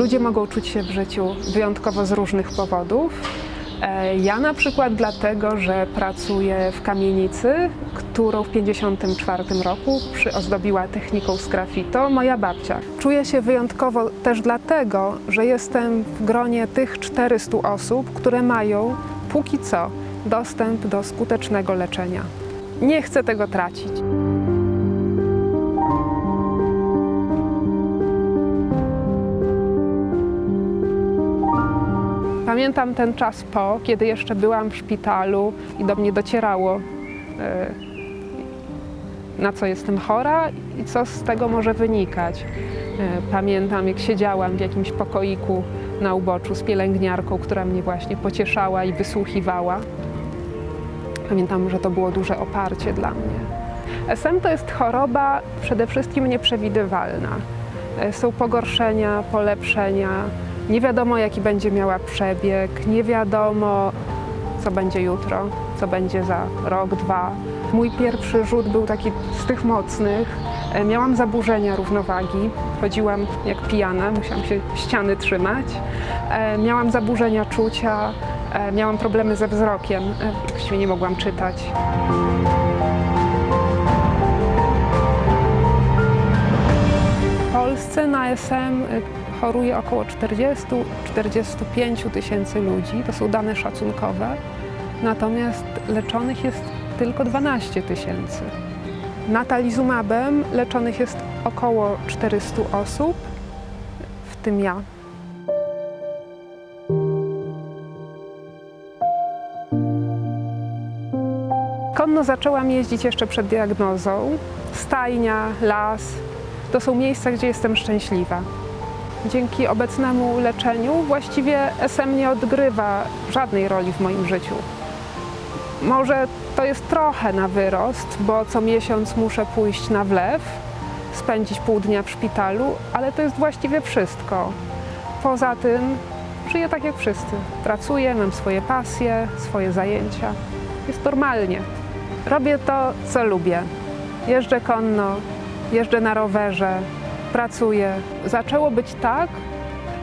Ludzie mogą czuć się w życiu wyjątkowo z różnych powodów. E, Ja na przykład dlatego, że pracuję w kamienicy, którą w 1954 roku przyozdobiła techniką z graffito moja babcia. Czuję się wyjątkowo też dlatego, że jestem w gronie tych 400 osób, które mają póki co dostęp do skutecznego leczenia. Nie chcę tego tracić. Pamiętam ten czas po, kiedy jeszcze byłam w szpitalu i do mnie docierało, e, na co jestem chora i co z tego może wynikać. E, Pamiętam, jak siedziałam w jakimś pokoiku na uboczu z pielęgniarką, która mnie właśnie pocieszała i wysłuchiwała. Pamiętam, że to było duże oparcie dla mnie. SM to jest choroba przede wszystkim nieprzewidywalna. E, Są pogorszenia, polepszenia, nie wiadomo jaki będzie miała przebieg, nie wiadomo co będzie jutro, co będzie za rok, dwa. Mój pierwszy rzut był taki z tych mocnych. E, Miałam zaburzenia równowagi, chodziłam jak pijana, musiałam się ściany trzymać. E, Miałam zaburzenia czucia, e, miałam problemy ze wzrokiem, właściwie nie mogłam czytać. Na SM y, choruje około 40-45 tysięcy ludzi, to są dane szacunkowe, natomiast leczonych jest tylko 12 tysięcy. Natalizumabem leczonych jest około 400 osób, w tym ja. Konno zaczęłam jeździć jeszcze przed diagnozą. Stajnia, las to są miejsca, gdzie jestem szczęśliwa. Dzięki obecnemu leczeniu właściwie SM nie odgrywa żadnej roli w moim życiu. Może to jest trochę na wyrost, bo co miesiąc muszę pójść na wlew, spędzić pół dnia w szpitalu, ale to jest właściwie wszystko. Poza tym żyję tak jak wszyscy. Pracuję, mam swoje pasje, swoje zajęcia. Jest normalnie. Robię to, co lubię. Jeżdżę konno, jeżdżę na rowerze, pracuję. Zaczęło być tak,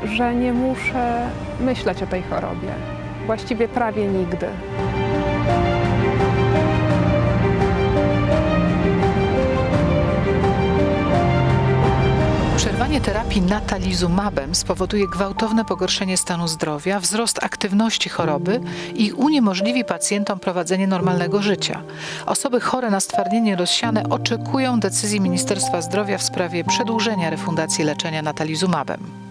że nie muszę myśleć o tej chorobie. Właściwie prawie nigdy. Przerwanie terapii natalizumabem spowoduje gwałtowne pogorszenie stanu zdrowia, wzrost aktywności choroby i uniemożliwi pacjentom prowadzenie normalnego życia. Osoby chore na stwardnienie rozsiane oczekują decyzji Ministerstwa Zdrowia w sprawie przedłużenia refundacji leczenia natalizumabem.